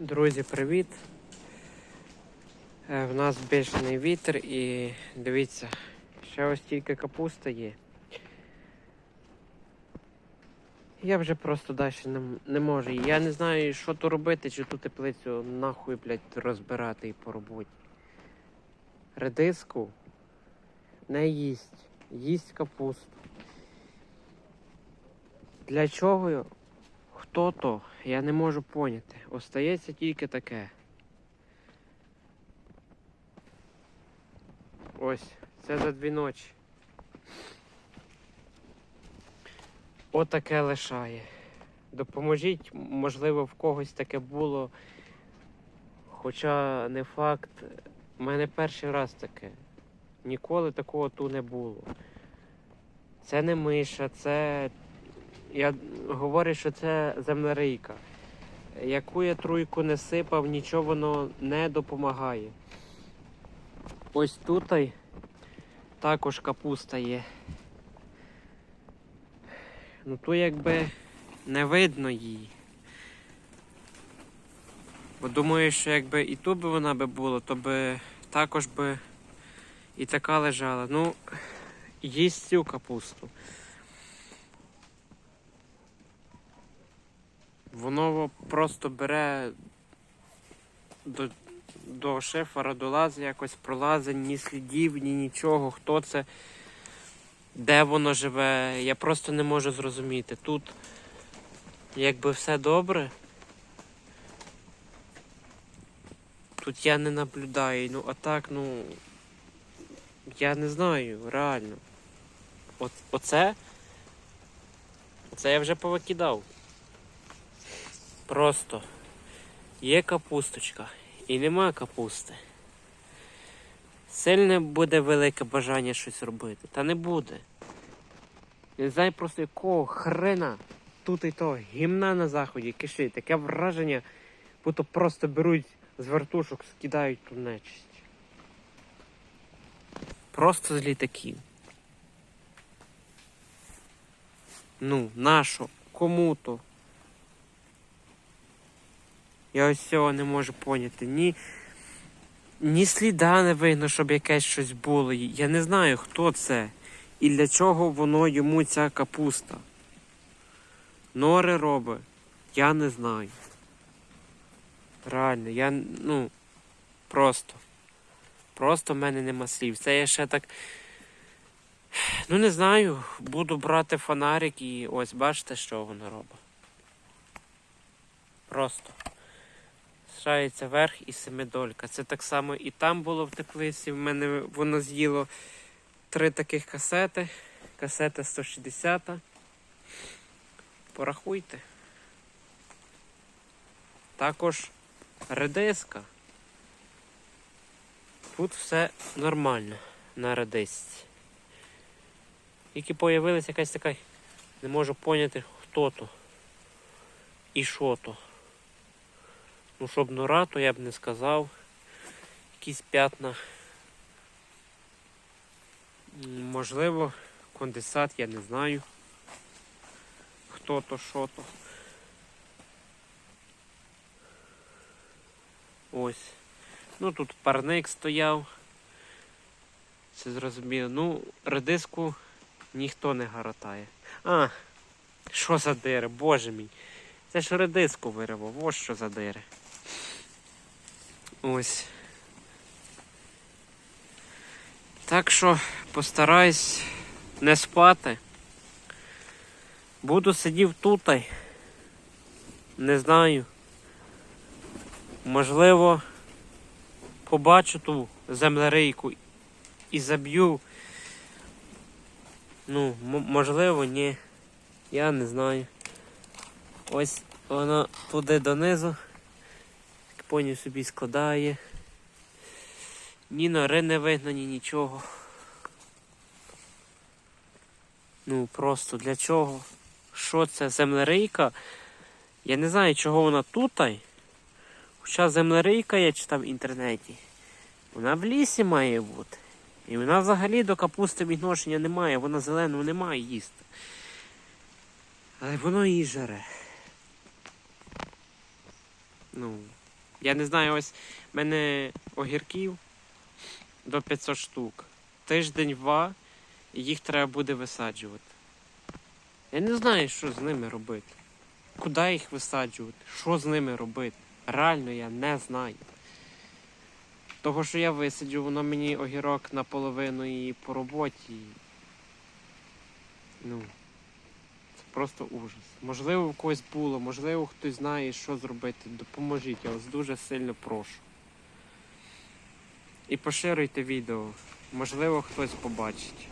Друзі, привіт! Е, В нас бешений вітер і дивіться, ще ось тільки капуста є. Я вже просто далі не, не можу. Я не знаю, що тут робити, чи ту теплицю нахуй, блядь, розбирати і по роботі. Редиску не їсть, їсть капусту. Для чого? Хто то? Я не можу поняти. Остається тільки таке. Ось, це за дві ночі. Отаке лишає. Допоможіть, можливо, в когось таке було. Хоча не факт, у мене перший раз таке. Ніколи такого тут не було. Це не миша, це. Я говорю, що це землерийка. Яку я труйку не сипав, нічого воно не допомагає. Ось тут також капуста є. Ну тут якби не видно її. Бо думаю, що якби і тут би вона би була, то би також би і така лежала. Ну, їсть цю капусту. Воно просто бере до, до шифера, долазить, якось пролазить, ні слідів, ні нічого. Хто це, де воно живе. Я просто не можу зрозуміти. Тут якби все добре. Тут я не наблюдаю. Ну а так, ну я не знаю, реально. От, оце. Оце я вже повикидав. Просто є капусточка і нема капусти. Сильне буде велике бажання щось робити, та не буде. Не знаю просто якого хрена тут і то гімна на заході кишить. Таке враження, будто просто беруть з вертушок, скидають ту нечисть. Просто з літаків. Ну, нащо? Кому-то? Я ось цього не можу поняти. Ні, ні сліда не видно, щоб якесь щось було. Я не знаю, хто це і для чого воно йому ця капуста. Нори робить, я не знаю. Реально, я ну просто. Просто в мене нема слів. Це я ще так. Ну не знаю. Буду брати фонарик і ось бачите, що воно робить. Просто. Срається верх і семидолька. Це так само і там було в теплиці. В мене воно з'їло три таких касети. Касета 160. Порахуйте. Також редиска. Тут все нормально на редисці. Тільки появилася якась така, не можу поняти, хто то і що то. Ну, щоб нора, то я б не сказав. Якісь п'ятна. Можливо, конденсат, я не знаю. Хто то, що то. Ось. Ну тут парник стояв. Це зрозуміло. Ну, редиску ніхто не гаротає. А, що за дири, боже мій. Це ж редиску виривав, ось що за дири. Ось. Так що постараюсь не спати. Буду сидів тут. Не знаю. Можливо, побачу ту землерийку і заб'ю. Ну, можливо, ні. Я не знаю. Ось воно туди донизу. Поні собі складає. Ні нори не видно, ні нічого. Ну просто для чого? Що це? Землерийка? Я не знаю, чого вона тут. Хоча землерийка я читав в інтернеті. Вона в лісі має бути. І вона взагалі до капусти відношення не має, вона зелену не має їсти. Але воно її жере. Ну, Я не знаю, ось в мене огірків до 500 штук. Тиждень-два, і їх треба буде висаджувати. Я не знаю, що з ними робити. Куди їх висаджувати? Що з ними робити? Реально я не знаю. Того, що я висаджу, воно мені огірок наполовину і по роботі. Ну. Просто ужас. Можливо, в когось було, можливо, хтось знає, що зробити. Допоможіть, я вас дуже сильно прошу. І поширюйте відео. Можливо, хтось побачить.